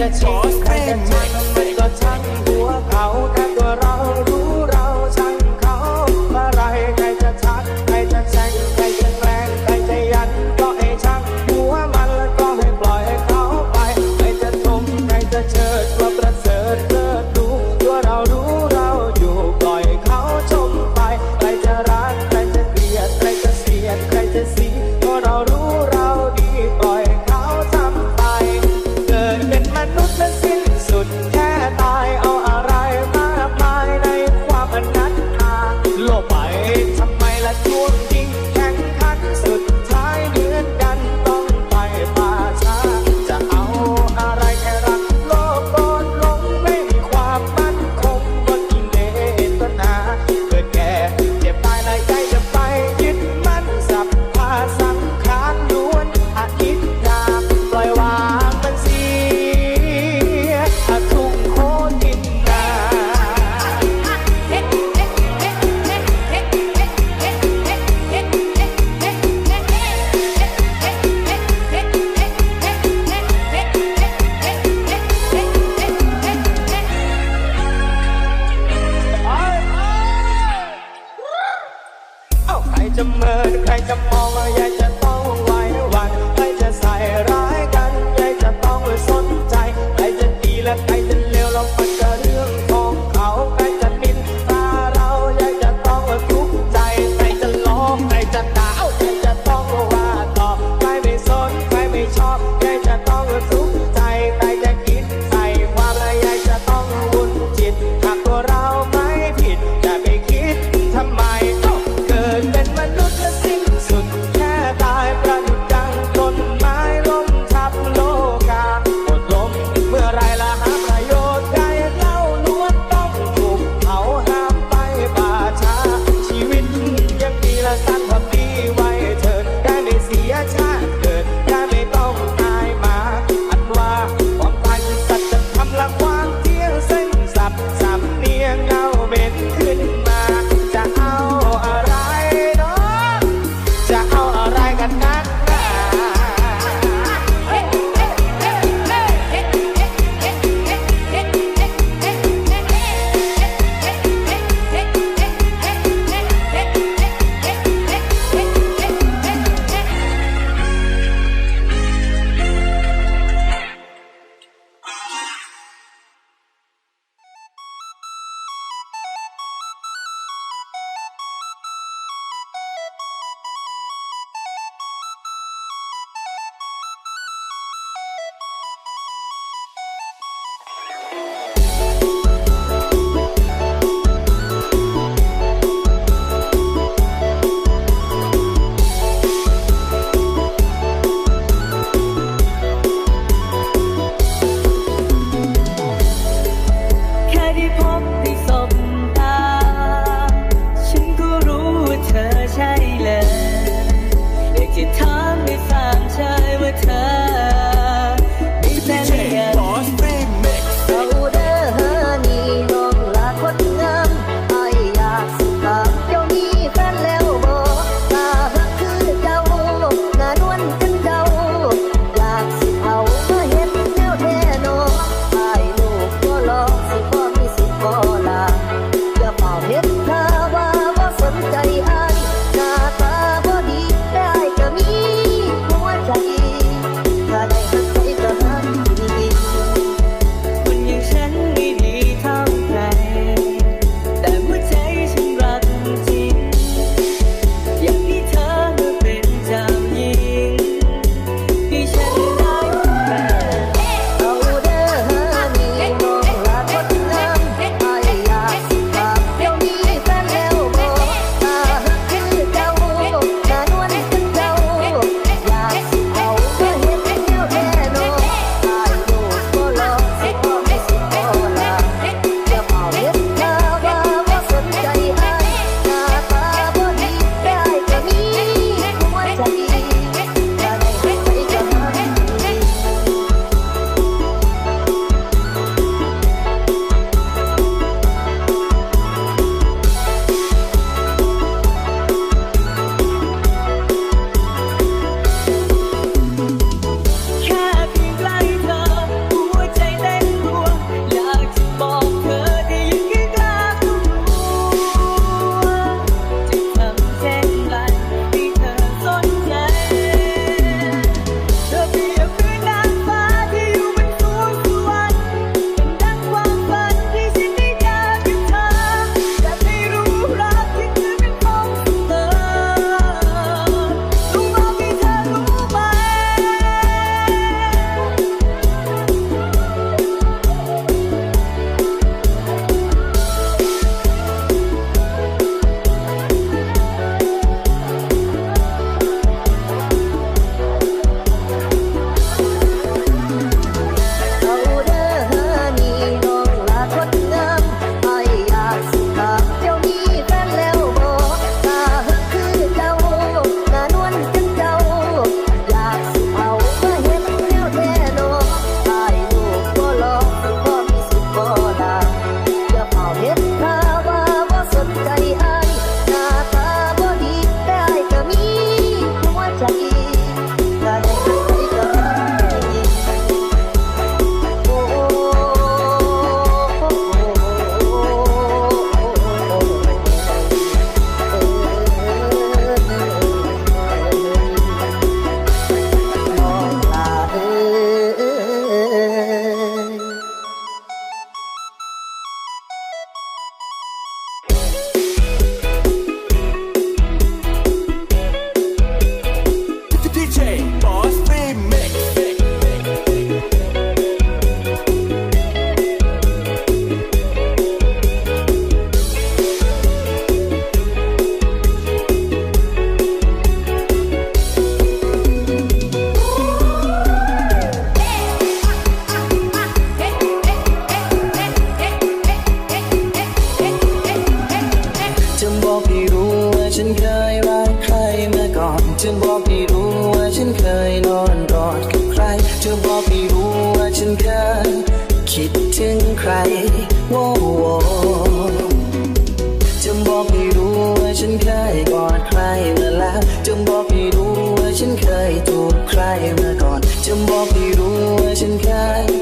จะฉีกใครจะชันก็ช่างหัวเขาแต่ตัวเรารู้เราช่างเขาเมื่อไรใครจะชักใครจะแซงใครจะแรงใครจะยันก็ให้ช่างหัวมันแล้วก็ให้ปล่อยให้เขาไปใครจะชมใครจะเชิดว่าประเสริฐเลิศดูตัวเรารู้เราอยู่ปล่อยเขาชมไปใครจะรักใครจะเกลียดใครจะเสียดใครจะสีตัวเรา ใครโว้โวจะบอกให้รู้ว่าฉันเคยกอดใครมาแล้วจะบอกให้รู้ว่าฉันเคยถูกใครมาก่อนจะบอกให้รู้ว่าฉันเคย